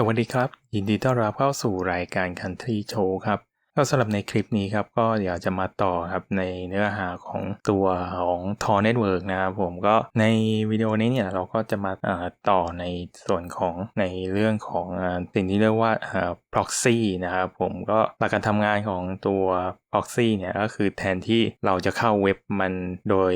สวัสดีครับ ยินดีต้อนรับเข้าสู่รายการ Country Show ครับก็สำหรับในคลิปนี้ครับก็อยากจะมาต่อครับในเนื้อหาของตัวของ Tor Network นะครับผมก็ในวิดีโอนี้เนี่ยเราก็จะมาต่อในส่วนของในเรื่องของสิ่งที่เรียกว่า proxy นะครับผมก็หลักการทำงานของตัว proxy เนี่ยก็คือแทนที่เราจะเข้าเว็บมันโดย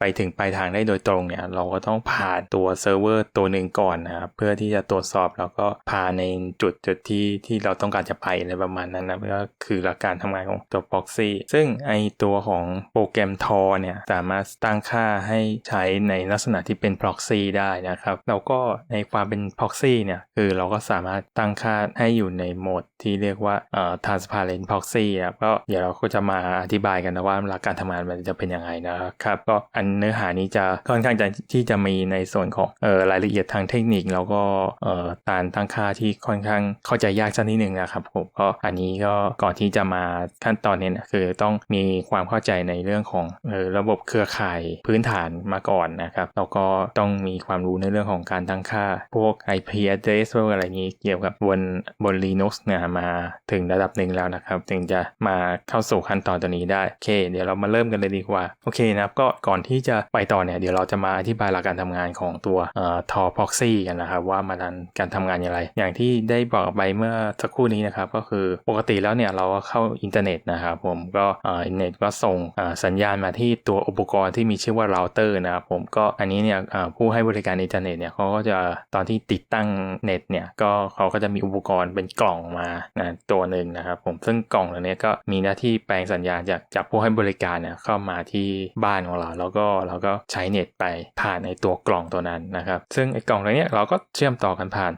ไปถึงปลายทางได้โดยตรงเนี่ยเราก็ต้องผ่านตัวเซิร์ฟเวอร์ตัวหนึ่งก่อนนะครับเพื่อที่จะตรวจสอบแล้วก็พาในจุดจุดที่ที่เราต้องการจะไปอะไรประมาณนั้นนะก็คือหลักการทำงานของตัว proxy ซึ่งไอตัวของโปรแกรม Tor เนี่ยสามารถตั้งค่าให้ใช้ในลักษณะที่เป็น proxy ได้นะครับแล้วก็ในความเป็น proxy เนี่ยคือเราก็สามารถตั้งค่าให้อยู่ในโหมดที่เรียกว่าเอ่อ transparent proxy ครับก็เดี๋ยวเราก็จะมาอธิบายกันนะว่าหลักการทำงานมันจะเป็นยังไงนะครับก็อันเนื้อหานี้จะค่อนข้างจะที่จะมีในส่วนของเอ่อรายละเอียดทางเทคนิคแล้วก็เอ่อการตั้งค่าที่ค่อนข้างเข้าใจยากสักนิดหนึ่งนะครับผมก็อันนี้ก็ก่อนที่จะมาขั้นตอนนี้นะคือต้องมีความเข้าใจในเรื่องของเอ่อระบบเครือข่ายพื้นฐานมาก่อนนะครับแล้วก็ต้องมีความรู้ในเรื่องของการตั้งค่า พวก IP address พวกอะไรนี้เกี่ยวกับบนบน Linux เนี่ยมาถึงระดับหนึ่งแล้วนะครับจึงจะมาเข้าสู่ขั้นตอนตัวนี้ได้โอเค เดี๋ยวเรามาเริ่มกันเลยดีกว่าโอเคนะครับก็ก่อนที่จะไปต่อเนี่ยเดี๋ยวเราจะมาอธิบายหลักการทำงานของตัวเอ่อ Tor proxy กันนะครับว่ามันการทำงานอย่างไร อย่างที่ได้บอกไปเมื่อสักครู่นี้นะครับก็คือปกติแล้วเนี่ยเราก็เข้าอินเทอร์เน็ตนะครับผมก็เอ่ออินเทอร์เน็ตก็ส่งสัญญาณมาที่ตัวอุปกรณ์ที่มีชื่อว่าเราเตอร์นะครับผมก็อันนี้เนี่ยผู้ให้บริการอินเทอร์เน็ตเนี่ยเขาก็จะตอนที่ติดตั้งเน็ตเนี่ยก็เขาก็จะมีอุปกรณ์เป็นกล่องมานะตัวหนึ่งนะครับผมซึ่งกล่องตัวนี้ก็มีหน้าที่แปลงสัญญาณจากจากผู้ให้บริการเนี่ยเข้ามาที่บ้านของเรา แล้วก็เราก็ใช้เน็ตไปผ่านในตัวกล่องตัวนั้นนะครับ ซึ่งไอ้กล่องตัวนี้เราก็เชื่อมต่อกันผ่าน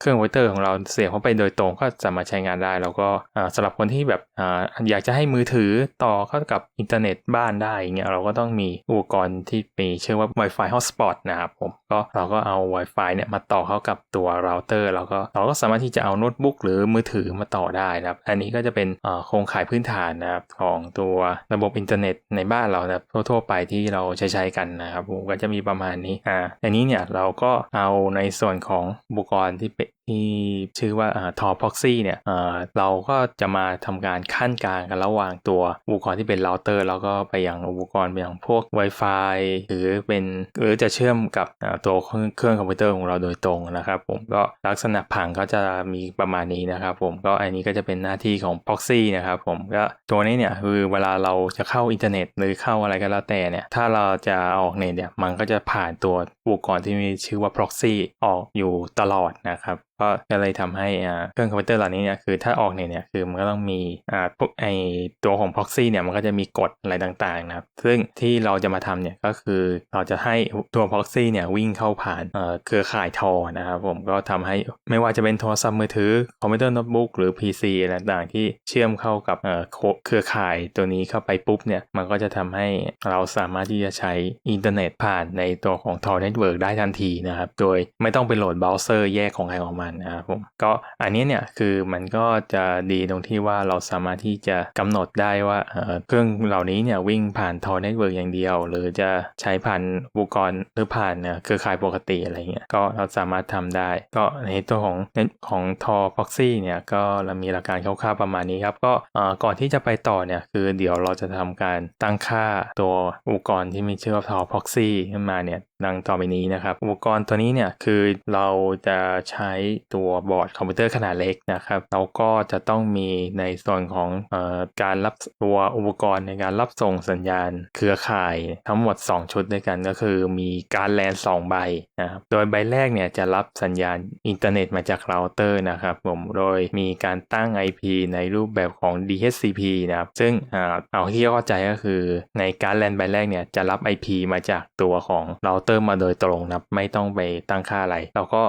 เครื่องไวเตอร์ของเราเสียบเข้าไปโดยตรงก็สามารถใช้งานได้ แล้วก็สำหรับคนที่แบบอยากจะให้มือถือต่อเข้ากับอินเทอร์เน็ตบ้านได้เงี้ยเราก็ต้องมีอุปกรณ์ที่มีชื่อว่า Wi-Fi Hotspot นะครับผมก็เราก็เอา Wi-Fi เนี่ยมาต่อเข้ากับตัวเราเตอร์แล้วก็เราก็สามารถที่จะเอาโน้ตบุ๊กหรือมือถือมาต่อได้นะครับ อันนี้ก็จะเป็นโครงข่ายพื้นฐานนะครับของตัวระบบอินเทอร์เน็ตในบ้านเรานะทั่วๆไปที่เราใช้ใช้กันนะครับผมก็จะมีประมาณนี้อ่าอันนี้เนี่ยเราก็เอาในส่วนของอุปกรณ์ที่เป็ ที่ชื่อว่าทอพ็อกซี่เนี่ยเราก็จะมาทำการขั้นกลางกันระหว่างตัวอุปกรณ์ที่เป็นเราเตอร์ แล้วก็ไปยังอุปกรณ์ไปยังพวก Wi-Fi หรือเป็นหรือจะเชื่อมกับตัวเครื่องคอมพิวเตอร์ของเราโดยตรงนะครับผมก็ลักษณะผังก็จะมีประมาณนี้นะครับผมก็อันนี้ก็จะเป็นหน้าที่ของ proxy นะครับผมก็ตัวนี้เนี่ยคือเวลาเราจะเข้าอินเทอร์เน็ตหรือเข้าอะไรก็แล้วแต่เนี่ยถ้าเราจะออกเน็ตเนี่ยมันก็จะผ่านตัวอุปกรณ์ที่มีชื่อว่า proxy ออกอยู่ตลอดนะครับก็เลยทำให้เครื่องคอมพิวเตอร์เหล่านี้เนี่ยคือถ้าออกเนี่ยเนี่ยคือมันก็ต้องมีพวกไอตัวของ proxy เนี่ยมันก็จะมีกฎอะไรต่างๆนะครับซึ่งที่เราจะมาทำเนี่ยก็คือเราจะให้ตัว proxy เนี่ยวิ่งเข้าผ่านเครือข่ายทอนะครับผมก็ทำให้ไม่ว่าจะเป็นโทรศัพท์มือถือคอมพิวเตอร์โน้ตบุ๊กหรือ PC อะไรต่างๆ ที่เชื่อมเข้ากับเครือข่ายตัวนี้เข้าไปปุ๊บเนี่ยมันก็จะทำให้เราสามารถที่จะใช้อินเทอร์เน็ตผ่านในตัวของ Tor Network ได้ทันทีนะครับโดยไม่ต้องไปโหลดเบราว์เซอร์แยกของใครของมันนะครับผมก็อันนี้เนี่ยคือมันก็จะดีตรงที่ว่าเราสามารถที่จะกำหนดได้ว่าเครื่องเหล่านี้เนี่ยวิ่งผ่านทอร์เน็ตเวิร์กอย่างเดียว หรือจะใช้ผ่านอุปกรณ์หรือผ่านเครือข่ายปกติอะไรเงี้ยก็เราสามารถทำได้ ก็ในตัวของของทอพ็อกซี่เนี่ยก็เรามีหลักการคร่าวๆประมาณนี้ครับก็ก่อนที่จะไปต่อเนี่ยคือเดี๋ยวเราจะทำการตั้งค่าตัวอุปกรณ์ที่มีชื่อว่าทอพ็อกซี่ขึ้นมาเนี่ย ดังต่อไปนี้นะครับ อุปกรณ์ตัวนี้เนี่ยคือเราจะใช้ตัวบอร์ดคอมพิวเตอร์ขนาดเล็กนะครับเราก็จะต้องมีในส่วนของออการรับตัวอุปกรณ์ในการรับส่งสัญญาณเครือข่ายทั้งหมด 2 ชุดด้วยกันก็คือมีการแลน2ใบนะครับโดยใบแรกเนี่ยจะรับสัญญาณอินเทอร์เน็ตมาจากเราเตอร์นะครับผมโดยมีการตั้ง IP ในรูปแบบของ DHCP นะครับซึ่งเอาที่เข้าใจก็คือในการแลนใบแรกเนี่ยจะรับ IP มาจากตัวของเราเตอร์มาโดยตรงนะไม่ต้องไปตั้งค่าอะไร แล้วก็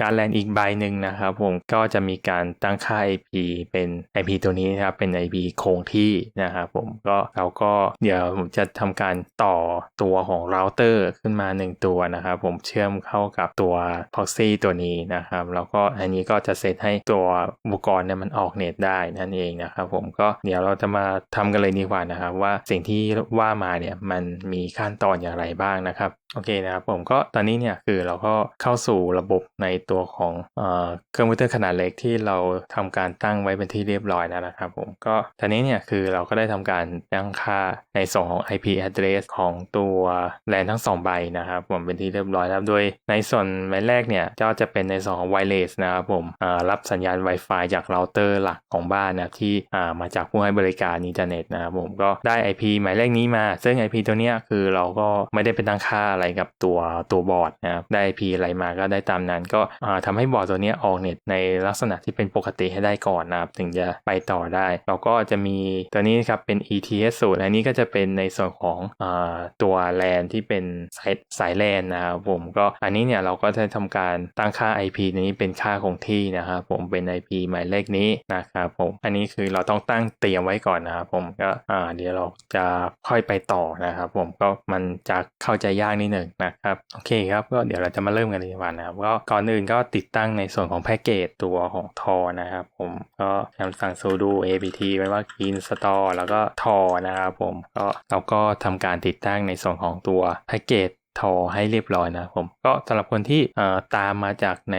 การแลนอีกใบหนึ่งนะครับผมก็จะมีการตั้งค่า IP เป็น IP ตัวนี้นะครับเป็น IP คงที่นะครับผมก็เราก็เดี๋ยวผมจะทำการต่อตัวของเราเตอร์ขึ้นมา 1 ตัวนะครับผมเชื่อมเข้ากับตัว proxy ตัวนี้นะครับแล้วก็อันนี้ก็จะเซตให้ตัวอุปกรณ์เนี่ยมันออกเน็ตได้นั่นเองนะครับผมก็เดี๋ยวเราจะมาทำกันเลยดีกว่านะครับว่าสิ่งที่ว่ามาเนี่ยมันมีขั้นตอนอย่างไรบ้างนะครับ โอเคนะครับผมก็ตอนนี้เนี่ยคือเราก็เข้าสู่ระบบในตัวของเอเครื่องมพิวเตอร์ขนาดเล็กที่เราทำการตั้งไว้เป็นที่เรียบร้อยแล้วนะครับผมก็ตอนนี้เนี่ยคือเราก็ได้ทำการตั้งค่าในส่วนของ IP address ของตัวแลนทั้งสองใบนะครับผมเป็นที่เรียบร้อยแล้วโดยในส่วนใบแรกเนี่ยก็จะเป็นในส่วนของ wireless นะครับผมรับสัญญาณ Wi-Fi จากเราเตอร์หลักของบ้านนะที่มาจากผู้ให้บริการอินเทอร์เน็ตนะครับผมก็ได้ IP หมายเลขนี้มา ซึ่ง IP ตัวเนี้ยคือเราก็ไม่ได้ไปตั้งค่าอะไรกับตัวตัวบอร์ดนะครับได้ IP อะไรมาก็ได้ตามนั้น ก็อ่าทำให้บอร์ดตัวนี้ออกเน็ตในลักษณะที่เป็นปกติให้ได้ก่อนนะครับถึงจะไปต่อได้ เราก็จะมีตัวนี้ครับเป็น ETS สูตรอันนี้ก็จะเป็นในส่วนของอตัวแลนที่เป็นสายสายแลนนะครับผมก็อันนี้เนี่ยเราก็จะทำการตั้งค่า IP นี้เป็นค่าคงที่นะครับผมเป็น IP หมายเลขนี้นะครับผมอันนี้คือเราต้องตั้งเตรียมไว้ก่อนนะครับผมก็เดี๋ยวเราจะค่อยไปต่อนะครับผมก็มันจะเข้าใจยากนิดหนึ่งนะครับโอเคครับก็เดี๋ยวเราจะมาเริ่มกันเลยดีกว่านะครับก็ก่อนอื่นก็ติดตั้งในส่วนของแพ็กเกจตัวของทอนะครับ ผมก็ทำสั่ง sudo apt ไว้ว่า install แล้วก็ทอนะครับผมก็เราก็ทำการติดตั้งในส่วนของตัวแพ็กเกจ ทอให้เรียบร้อยนะครับผมก็สำหรับคนที่ตามมาจากใน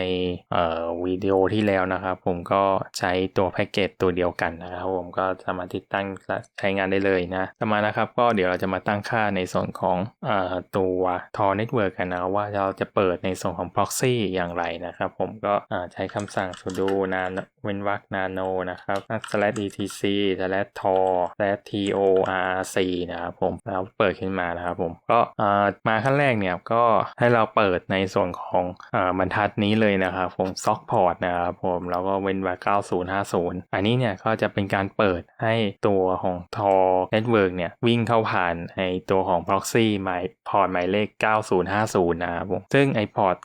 วิดีโอที่แล้วนะครับ ผมก็ใช้ตัวแพ็กเกจตัวเดียวกันนะครับผมก็สามารถติดตั้งและใช้งานได้เลยนะต่อมานะครับ ก็เดี๋ยวเราจะมาตั้งค่าในส่วนของอตัวทอเน็ตเวิร์กกันนะว่าเราจะเปิดในส่วนของ proxy อย่างไรนะครับ ผมก็ใช้คำสั่ง sudo nan เว้นวรรค nano นะครับ slash etc slash tor slash torc นะครับผมแล้วเปิดขึ้นมานะครับผมก็มาขั้นแรแรกเนี่ยก็ให้เราเปิดในส่วนของอบรรทัดนี้เลยนะครับผม sock port นะครับผมแล้วก็เว้นไวรรค9050 อันนี้เนี่ยก็จะเป็นการเปิดให้ตัวของ tor network เนี่ยวิ่งเข้าผ่านในตัวของ proxy หมายพอร์ตหมายเลข 9050 นะครับผมซึ่งไอพอร์ต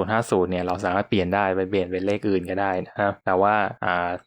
9050 เนี่ยเราสามารถเปลี่ยนได้ไปเปลี่ยนเป็นเลขอื่นก็ได้นะครับแต่ว่า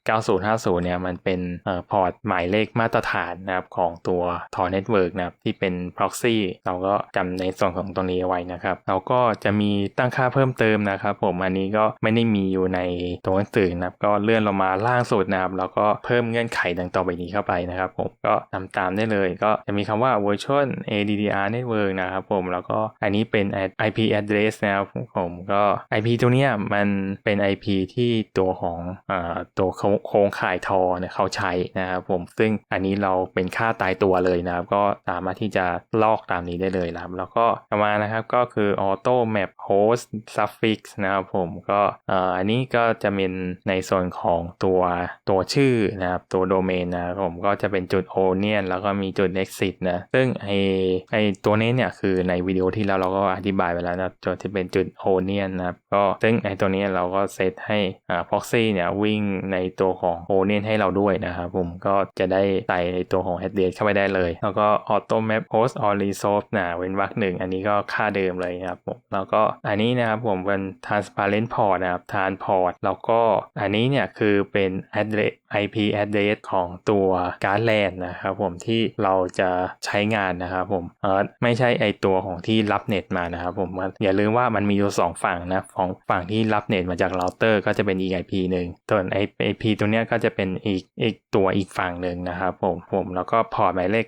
9050 เนี่ยมันเป็นอพอร์ตหมายเลขมาตรฐานนะครับของตัว Tor Network นะครับที่เป็น proxy เราก็จำในส่วนของตรงนี้ไว้นะครับเราก็จะมีตั้งค่าเพิ่มเติมนะครับ ผมอันนี้ก็ไม่ได้มีอยู่ในตัวหนังสือนะครับ ก็เลื่อนลงมาล่างสุดนะครับแล้วก็เพิ่มเงื่อนไขดังต่อไปนี้เข้าไปนะครับ ผมก็ทำตามได้เลย ก็จะมีคำว่า virtual ADDR network นะครับ ผมแล้วก็อันนี้เป็น IP address นะครับผมก็ IP ตัวเนี้ยมันเป็น IP ที่ตัวของอตัวโครงข่ายทอเนี่ยเขาใช้นะครับผมซึ่งอันนี้เราเป็นค่าตายตัวเลยนะครับ ก็สามารถที่จะลอกตามนี้ได้เลยนะครับแล้วก็ต่อมานะครับก็คือ auto map host suffix นะครับผมก็อ,อันนี้ก็จะเป็นในส่วนของตัวตัวชื่อนะครับตัวโดเมนนะครับผมก็จะเป็นจุด onion แล้วก็มีจุด exit นะซึ่งไอไอตัวนี้เนี่ยคือในวิดีโอที่แล้วเราก็อธิบายไปแล้วนะจุดที่เป็นจุด onion นะครับก็ซึ่งไอตัวนี้เราก็เซตให้อ่า proxy เนี่ยวิ่งในตัวของ onion ให้เราด้วยนะครับผมก็จะได้ใส่ในตัวของ address เข้าไปได้เลย แล้วก็ auto map host or resolve นะเว้นวรรคหนึ่งอันนี้ก็ค่าเดิมเลยนะครับผมแล้วก็อันนี้นะครับผมเป็น transparent port นะครับ tran port แล้วก็อันนี้เนี่ยคือเป็น address IP address ของตัวการ์ดแลนนะครับผมที่เราจะใช้งานนะครับผมเออไม่ใช่ไอตัวของที่รับเน็ตมานะครับผมอย่าลืมว่ามันมีอยู่สองฝั่งนะของฝั่งที่รับเน็ตมาจากเราเตอร์ก็จะเป็นอีก IP หนึ่งส่วน IP ตัวเนี้ยก็จะเป็นอีกอีกตัวอีกฝั่งหนึ่งนะครับผมผมแล้วก็พอร์ตหมายเลข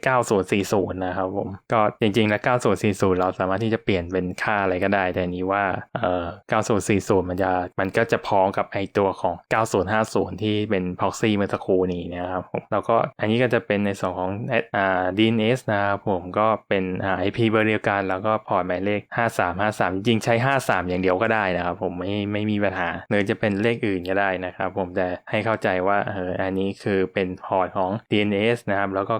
9040 นะครับผมก็จริงๆแล้ว 9040 เราสามารถที่จะเปลี่ยนเป็นค่าอะไรก็ได้ แต่นี้ว่าเอ่อ9040 มันจะมันก็จะพ้องกับไอตัวของ 9050 ที่เป็น proxy เมื่อสักครู่นี้นะครับผมแล้วก็อันนี้ก็จะเป็นในส่วนของอ่า DNS นะครับผมก็เป็นอ่า IP เบอร์เดียวกันแล้วก็พอร์ตหมายเลข 5353 จริงใช้ 53 อย่างเดียวก็ได้นะครับผมไม่ไม่มีปัญหาหรือจะเป็นเลขอื่นก็ได้นะครับผมแต่ให้เข้าใจว่าเอออันนี้คือเป็นพอร์ตของ DNS นะครับแล้วก็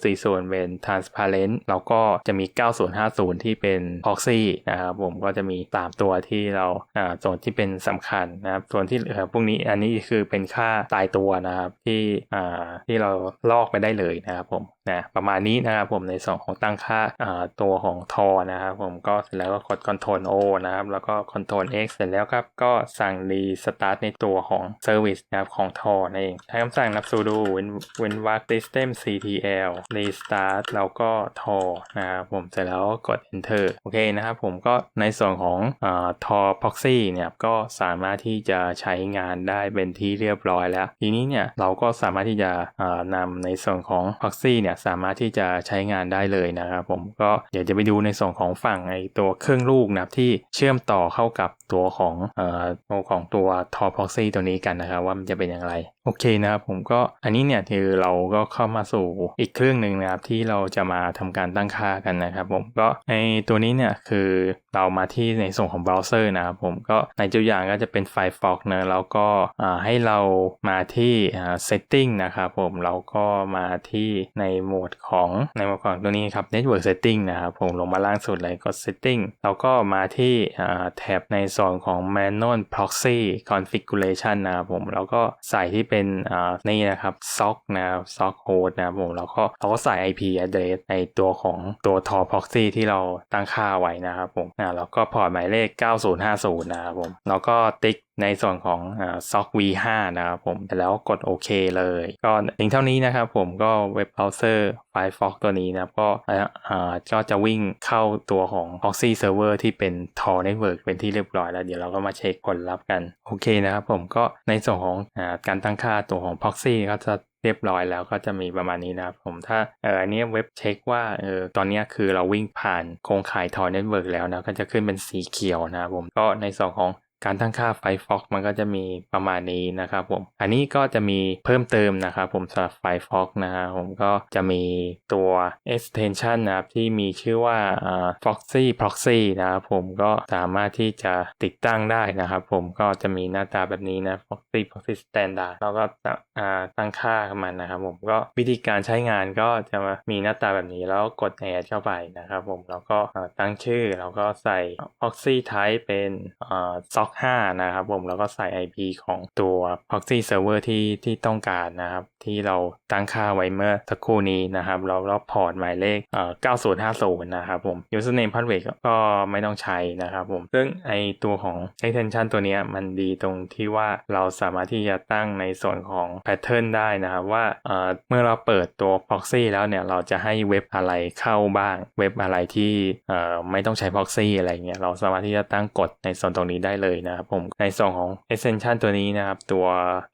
9040 เป็น transparent แล้วก็จะมี 9050 ที่เป็น proxy นะครับผมก็จะมี 3 ตัวที่เราอ่าส่วนที่เป็นสำคัญนะครับส่วนที่เหลือพวกนี้อันนี้คือเป็นค่าตายตัวนะครับที่อ่าที่เราลอกไปได้เลยนะครับผมนะประมาณนี้นะครับผมในส่วนของตั้งค่าอ่าตัวของทอนะครับผมก็เสร็จแล้วก็กด Ctrl O นะครับแล้วก็ Ctrl X เสร็จแล้วครับก็สั่ง restart ในตัวของ service นะครับของทอนั่นเองใช้คำสั่งนับ sudo เว้นเว้นวรรค system ctl restart แล้วก็ทอนะครับผมเสร็จแล้วกด enter โอเคนะครับผมก็ในส่วนของอ่าทอ proxy เนี่ยก็สามารถที่จะใช้งานได้เป็นที่เรียบร้อยแล้ว ทีนี้เนี่ยเราก็สามารถที่จะอ่านำในส่วนของ proxy เนี่ยสามารถที่จะใช้งานได้เลยนะครับผมก็เดี๋ยวจะไปดูในส่วนของฝั่งไอตัวเครื่องลูกนับที่เชื่อมต่อเข้ากับตัวของเอ่อตัวของตัว t o r proxy ตัวนี้กันนะครับว่ามันจะเป็นอย่างไรโอเคนะครับผมก็อันนี้เนี่ยคือเราก็เข้ามาสู่อีกเครื่องหนึ่งนะครับที่เราจะมาทำการตั้งค่ากันนะครับผมก็ในตัวนี้เนี่ยคือเรามาที่ในส่วนของเบราว์เซอร์นะครับผมก็ในตัวอย่างก็จะเป็น Firefox นะแล้วก็ให้เรามาที่ setting นะครับผมเราก็มาที่ในโหมดของในโหมดของตัวนี้ครับ network setting นะครับผมลงมาล่างสุดเลยกด setting เราก็มาที่แท็บในส่วนของ manual proxy configuration นะครับผมแล้วก็ใส่ที่เป็นอ่านี่นะครับซ็อกนะครับ sock host นะครับผมแล้วก็เราก็ใส่ IP address ในตัวของตัว tor proxy ที่เราตั้งค่าไว้นะครับผมอ่าแล้วก็พอร์ตหมายเลข 9050 นะครับผมแล้วก็ติ๊ก ในส่วนของ sock v5 นะครับผมแล้วกดโอเคเลย ก็ถึงเท่านี้นะครับผมก็เว็บเบราว์เซอร์ Firefox ตัวนี้นะครับก็ก็จะวิ่งเข้าตัวของ proxy server ที่เป็น Tor network เป็นที่เรียบร้อยแล้ว เดี๋ยวเราก็มาเช็คผลลัพธ์กัน โอเคนะครับผมก็ในส่วนของอการตั้งค่าตัวของ proxy ก็จะเรียบร้อยแล้วก็จะมีประมาณนี้นะครับผมถ้าเอออันนี้เว็บเช็คว่าเออตอนนี้คือเราวิ่งผ่านโครงข่าย Tor network แล้วนะก็จะขึ้นเป็นสีเขียวนะครับผมก็ในส่วนของ การตั้งค่า Firefox มันก็จะมีประมาณนี้นะครับผม อันนี้ก็จะมีเพิ่มเติมนะครับผมสำหรับ Firefox นะครับผมก็จะมีตัว extension นะครับที่มีชื่อว่า Foxy Proxy นะครับผมก็สามารถที่จะติดตั้งได้นะครับผมก็จะมีหน้าตาแบบนี้นะ Foxy Proxy Standard แล้วก็ตั้งค่ามันนะครับผมก็วิธีการใช้งานก็จะมีหน้าตาแบบนี้แล้วกด add เข้าไปนะครับผมแล้วก็ตั้งชื่อแล้วก็ใส่ Proxy Type เป็น s o c 5นะครับผมแล้วก็ใส่ IP ของตัว proxy server ที่ที่ต้องการนะครับที่เราตั้งค่าไว้เมื่อสักครู่นี้นะครับ เราเราพอร์ตหมายเลขเอ่อ9050 นะครับผม username password ก็ไม่ต้องใช้นะครับผม ซึ่งไอตัวของ extension ตัวนี้มันดีตรงที่ว่าเราสามารถที่จะตั้งในส่วนของ pattern ได้นะครับว่าเอ่อเมื่อเราเปิดตัว proxy แล้วเนี่ย เราจะให้เว็บอะไรเข้าบ้าง เว็บอะไรที่เอ่อไม่ต้องใช้ proxy อะไรเงี้ย เราสามารถที่จะตั้งกฎในส่วนตรงนี้ได้เลยนะครับผม ในส่วนของ extension ตัวนี้นะครับ ตัว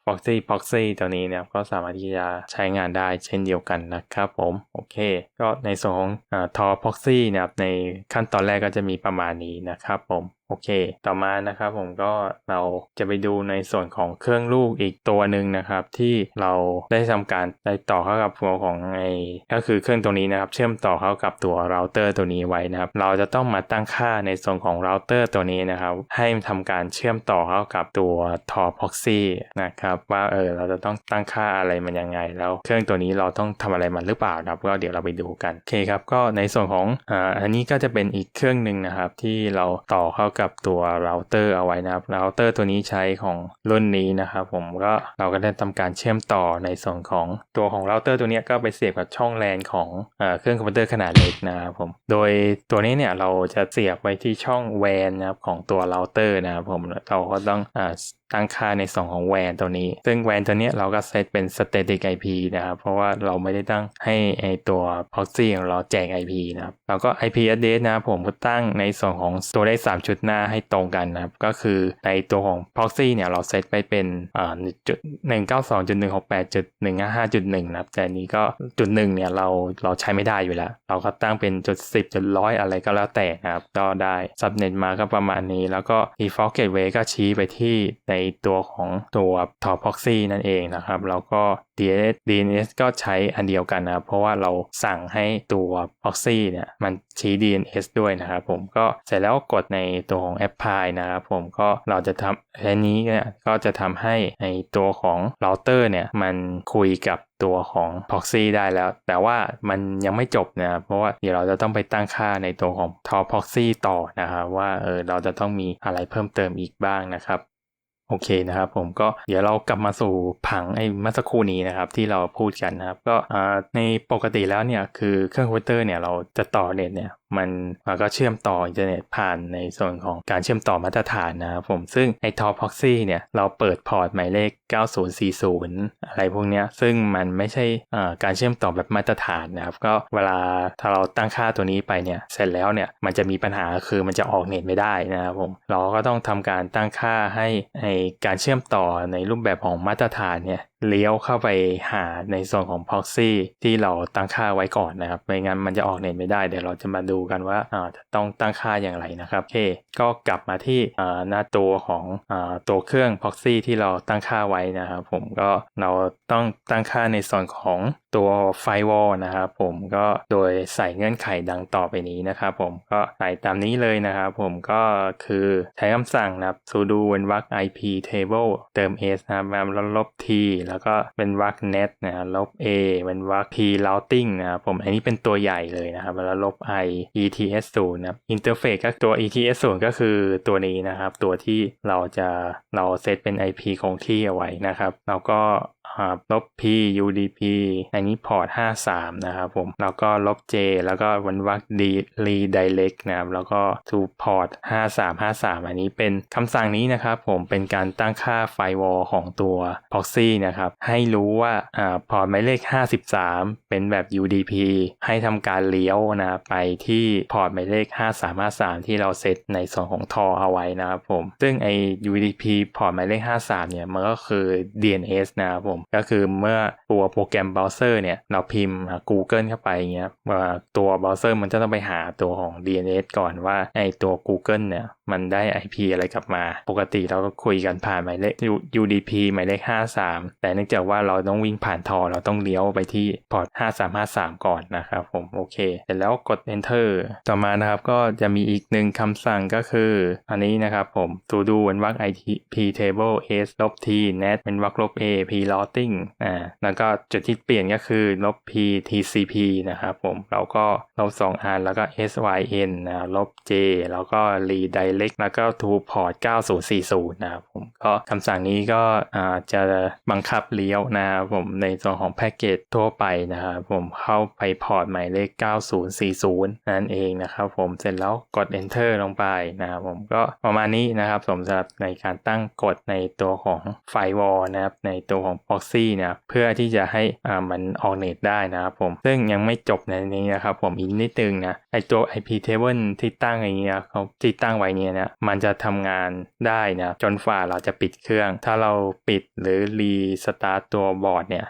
proxy proxy ตัวนี้เนี่ยก็สามารถที่จะใช้งานได้เช่นเดียวกันนะครับผมโอเค ก็ในส่วนของ tor proxy นะครับในขั้นตอนแรกก็จะมีประมาณนี้นะครับผมโอเค ต่อมานะครับผมก็เราจะไปดูในส่วนของเครื่องลูกอีกตัวหนึ่งนะครับ ที่เราได้ทำการได้ต่อเข้ากับตัวของไอก็คือเครื่องตัวนี้นะครับ เชื่อมต่อเข้ากับตัวเราเตอร์ตัวนี้ไว้นะครับ เราจะต้องมาตั้งค่าในส่วนของเราเตอร์ตัวนี้นะครับ ให้ทำการเชื่อมต่อเข้ากับตัว Tor proxy นะครับว่าเออเราจะต้องตั้งค่าอะไรมันยังไง แล้วเครื่องตัวนี้เราต้องทำอะไรมันหรือเปล่านะครับก็เดี๋ยวเราไปดูกันโอเคครับก็ในส่วนของอ่าอันนี้ก็จะเป็นอีกเครื่องหนึ่งนะครับ ที่เราต่อเข้ากับตัวเราเตอร์เอาไว้นะครับเราเตอร์ตัวนี้ใช้ของรุ่นนี้นะครับผมก็เราก็ได้ทำการเชื่อมต่อในส่วนของตัวของเราเตอร์ตัวนี้ก็ไปเสียบกับช่องแลนของเอเครื่องคอมพิวเตอร์ขนาดเล็กนะครับผมโดยตัวนี้เนี่ยเราจะเสียบไว้ที่ช่องแวนนะครับของตัวเราเตอร์นะครับผมเราก็ต้องอตั้งค่าในส่วนของแวนตัวนี้ ซึ่งแวนตัวนี้เราก็เซตเป็น static IP นะครับ เพราะว่าเราไม่ได้ตั้งให้ไอตัว proxy ของเราแจก IP นะครับ เราก็ IP address นะผมก็ตั้งในส่วนของตัวเลข3ชุดหน้าให้ตรงกันนะครับ ก็คือในตัวของ proxy เนี่ยเราเซตไปเป็นอ่าจุดหนึ่งเก้าสองจุดหนึ่งหกแปดจุดหนึ่งห้าจุดหนึ่งนะครับ แต่นี้ก็จุดหนึ่งเนี่ยเราเราใช้ไม่ได้อยู่แล้ว เราก็ตั้งเป็นจุดสิบจุดร้อยอะไรก็แล้วแต่นะครับ ก็ได้ subnet มาก็ประมาณนี้ แล้วก็ default gateway ก็ชี้ไปที่ในตัวของตัว Tor proxy นั่นเองนะครับ แล้วก็ DNS DNS ก็ใช้อันเดียวกันนะครับเพราะว่าเราสั่งให้ตัว proxy เนี่ยมันชี้ DNS ด้วยนะครับผมก็เสร็จแล้วกดในตัวของ apply นะครับผมก็เราจะทำอันนี้เนี่ยก็จะทำให้ในตัวของ router เนี่ยมันคุยกับตัวของ proxy ได้แล้ว แต่ว่ามันยังไม่จบนะครับเพราะว่าเดี๋ยวเราจะต้องไปตั้งค่าในตัวของ Tor proxy ต่อนะครับว่าเออเราจะต้องมีอะไรเพิ่มเติมอีกบ้างนะครับ โอเคนะครับผมก็เดี๋ยวเรากลับมาสู่ผังไอ้เมื่อสักครู่นี้นะครับที่เราพูดกันนะครับก็ในปกติแล้วเนี่ยคือเครื่องคอมพิวเตอร์เนี่ยเราจะต่อเน็ตเนี่ยมันมันก็เชื่อมต่ออินเทอร์เน็ตผ่านในส่วนของการเชื่อมต่อมาตรฐานนะครับผมซึ่งไอ้ Tor proxy เนี่ยเราเปิดพอร์ตหมายเลข 9040 อะไรพวกเนี้ยซึ่งมันไม่ใช่การเชื่อมต่อแบบมาตรฐานนะครับก็เวลาถ้าเราตั้งค่าตัวนี้ไปเนี่ยเสร็จแล้วเนี่ยมันจะมีปัญหาคือมันจะออกเน็ตไม่ได้นะครับผมเราก็ต้องทำการตั้งค่าให้ไอ้การเชื่อมต่อในรูปแบบของมาตรฐานเนี่ยเลี้ยวเข้าไปหาในส่วนของ proxy ที่เราตั้งค่าไว้ก่อนนะครับ ไม่งั้นมันจะออกเน็ตไม่ได้ เดี๋ยวเราจะมาดูกันว่าอ่าจะต้องตั้งค่าอย่างไรนะครับโอเคก็กลับมาที่อ่าหน้าตัวของอ่าตัวเครื่อง proxy ที่เราตั้งค่าไว้นะครับ ผมก็เราต้องตั้งค่าในส่วนของตัว firewall นะครับผมก็โดยใส่เงื่อนไขดังต่อไปนี้นะครับผมก็ใส่ตามนี้เลยนะครับผมก็คือใช้คำสั่งนะครับ sudo เว้นวรรค ip table เติม s นะครับแล้วลบ t แล้วก็เป็นวรรค net นะครับลบ a เป็นวรรค p routing นะครับผมอันนี้เป็นตัวใหญ่เลยนะครับแล้วลบ i ets 0นะอินเทอร์เฟซก็ตัว ets 0ก็คือตัวนี้นะครับ ตัวที่เราจะเราเซตเป็น ip คงที่เอาไว้นะครับ แล้วก็ ลบ p udp อันนี้พอร์ต 53 นะครับผม แล้วก็ลบ j แล้วก็วันวัก d redirect นะครับ แล้วก็ to port 5353 อันนี้เป็นคำสั่งนี้นะครับผม เป็นการตั้งค่า firewall ของตัว proxy นะครับ ให้รู้ว่าอ่าพอร์ตหมายเลข 53 เป็นแบบ udp ให้ทำการเลี้ยวนะไปที่พอร์ตหมายเลข 5353 ที่เราเซตในส่วนของทอเอาไว้นะครับผม ซึ่งไอ้ udp พอร์ตหมายเลข 53 เนี่ย มันก็คือ DNS นะครับผมก็คือเมื่อตัวโปรแกรมเบราว์เซอร์เนี่ยเราพิมพ์ Google เข้าไปเงี้ยว่าตัวเบราว์เซอร์มันจะต้องไปหาตัวของ DNS ก่อนว่าไอตัว Google เนี่ยมันได้ IP อะไรกลับมา ปกติเราก็คุยกันผ่านหมายเลข UDP หมายเลข 53 แต่เนื่องจากว่าเราต้องวิ่งผ่านทอเราต้องเลี้ยวไปที่พอร์ต 5353 ก่อนนะครับผมโอเคเสร็จแล้วกด enter ต่อมานะครับก็จะมีอีกหนึ่งคำสั่งก็คือ อันนี้นะครับผม to do เป็นวรรค IP table s ลบ t net เป็นวรรคลบ a p l o routing อ่าแล้วก็จุดที่เปลี่ยนก็คือลบ p tcp นะครับผมเราก็ลบ2อันแล้วก็ syn นะลบ j แล้วก็ redirect แล้วก็ to port 9040 นะครับผมก็คำสั่งนี้ก็อาจะบังคับเลี้ยวนะครับผมในส่วนของแพ็กเกจทั่วไปนะครับผมเข้าไปพอร์ตหมายเลข 9040 นั่นเองนะครับผมเสร็จแล้วกด enter ลงไปนะครับผมก็ประมาณนี้นะครับสำหรับในการตั้งกฎในตัวของ firewall นะครับในตัวของ proxy นะเพื่อที่จะให้อ่ามันออกเน็ตได้นะครับผม ซึ่งยังไม่จบในนี้นะครับผมอีกนิดนึงนะไอตัว IP table ที่ตั้งอย่างเงี้ยเขาที่ตั้งไว้เนี่ยนะมันจะทำงานได้นะจนฝ่าเราจะปิดเครื่อง ถ้าเราปิดหรือรีสตาร์ตตัวบอร์ดเนี่ย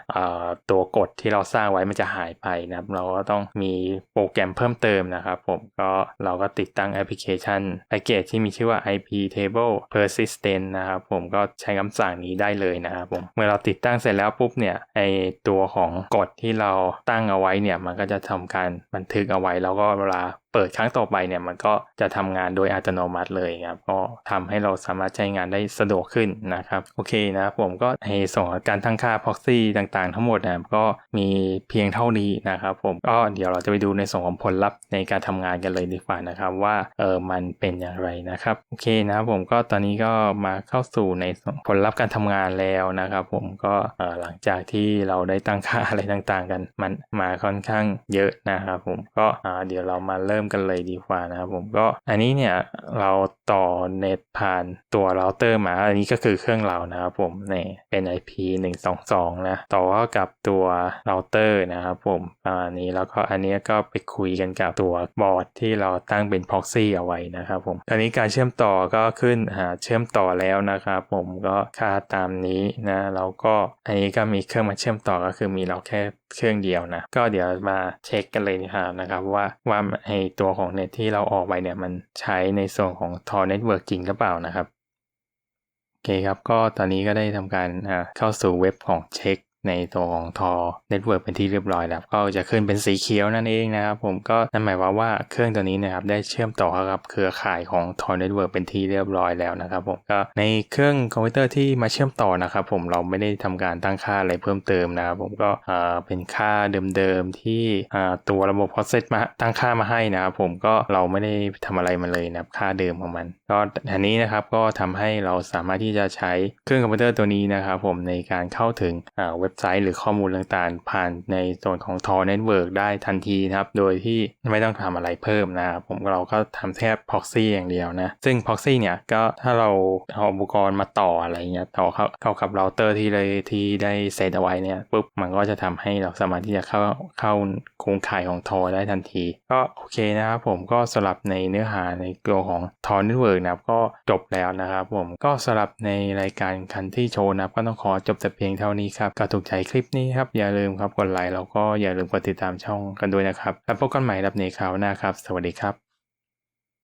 ตัวกฎที่เราสร้างไว้มันจะหายไปนะเราก็ต้องมีโปรแกรมเพิ่มเติมนะครับผมก็เราก็ติดตั้งแอปพลิเคชันแพ็กเกจที่มีชื่อว่า IP table persistent นะครับผมก็ใช้คำสั่งนี้ได้เลยนะครับผมเมื่อเราติดตั้งเสร็จแล้วปุ๊บเนี่ยไอตัวของกฎที่เราตั้งเอาไว้เนี่ยมันก็จะทำการบันทึกเอาไว้แล้วก็เวลาเปิดครั้งต่อไปเนี่ยมันก็จะทำงานโดยอัตโนมัติเลยครับก็ทำให้เราสามารถใช้งานได้สะดวกขึ้นนะครับโอเคนะผมก็ในส่วนของการตั้งค่า proxy ต่างๆ ทั้งหมดนะก็มีเพียงเท่านี้นะครับผมก็เดี๋ยวเราจะไปดูในส่วนของผลลัพธ์ในการทำงานกันเลยดีกว่านะครับว่าเออมันเป็นอย่างไรนะครับโอเคนะผมก็ตอนนี้ก็มาเข้าสู่ในผลลัพธ์การทำงานแล้วนะครับ ผมก็เออหลังจากที่เราได้ตั้งค่าอะไรต่างๆ กันมันมาค่อนข้างเยอะนะครับผมก็เดี๋ยวเรามาเริ่มริ่มกันเลยดีกว่านะครับผมก็อันนี้เนี่ยเราต่อเน็ตผ่านตัวเราเตอร์มา อันนี้ก็คือเครื่องเรานะครับผมเนี่ยเป็น IP 122 นะ ต่อเข้ากับตัวเราเตอร์นะครับผมอันนี้แล้วก็อันนี้ก็ไปคุยกันกับตัวบอร์ดที่เราตั้งเป็น proxy เอาไว้นะครับผมอันนี้การเชื่อมต่อก็ขึ้นหาเชื่อมต่อแล้วนะครับผมก็ค่าตามนี้นะแล้วก็อันนี้ก็มีเครื่องมาเชื่อมต่อก็คือมีเราแค่เครื่องเดียวนะ ก็เดี๋ยวมาเช็คกันเลยนะครับนะครับว่าว่าไอตัวของเน็ตที่เราออกไปเนี่ยมันใช้ในส่วนของ Tor Network จริงหรือเปล่านะครับโอเคครับก็ตอนนี้ก็ได้ทำการเข้าสู่เว็บของเช็ค ในตัวของทอเน็ตเวิร์กเป็นที่เรียบร้อยแล้ว ก็จะขึ้นเป็นสีเขียวนั่นเองนะครับผมก็นั่นหมายความว่าเครื่องตัวนี้นะครับได้เชื่อมต่อกับเครือข่ายของทอเน็ตเวิร์กเป็นที่เรียบร้อยแล้วนะครับผมก็ในเครื่องคอมพิวเตอร์ที่มาเชื่อมต่อนะครับผมเราไม่ได้ทำการตั้งค่าอะไรเพิ่มเติมนะครับผมก็เป็นค่าเดิมๆที่ตัวระบบพอเซตมาตั้งค่ามาให้นะครับผมก็เราไม่ได้ทำอะไรมาเลยนะครับค่าเดิมของมัน ก็อันนี้นะครับก็ทำให้เราสามารถที่จะใช้เครื่องคอมพิวเตอร์ตัวนี้นะครับผมในการเข้าถึงเว็บไซต์หรือข้อมูลต่างๆ ผ่านในส่วนของ Tor Network ได้ทันทีนะครับ โดยที่ไม่ต้องทำอะไรเพิ่มนะครับผมเราก็ทำแค่ proxy อย่างเดียวนะ ซึ่ง proxy เนี่ยก็ถ้าเราเอาอุปกรณ์มาต่ออะไรเงี้ยต่อเข้าเข้ากับเราเตอร์ที่เลยที่ได้เซตเอาไว้เนี่ยปุ๊บมันก็จะทำให้เราสามารถที่จะเข้าเข้าโครงข่ายของ Tor ได้ทันที ก็โอเคนะครับผมก็สำหรับในเนื้อหาในตัวของ Tor Network นะครับก็จบแล้วนะครับผมก็สำหรับในรายการคันที่โชว์นะครับก็ต้องขอจบแต่เพียงเท่านี้ครับก็ถูกใจคลิปนี้ครับ อย่าลืมครับกดไลค์แล้วก็อย่าลืมกดติดตามช่องกันด้วยนะครับ แล้วพบกันใหม่รับในคราวหน้าครับ สวัสดีครับ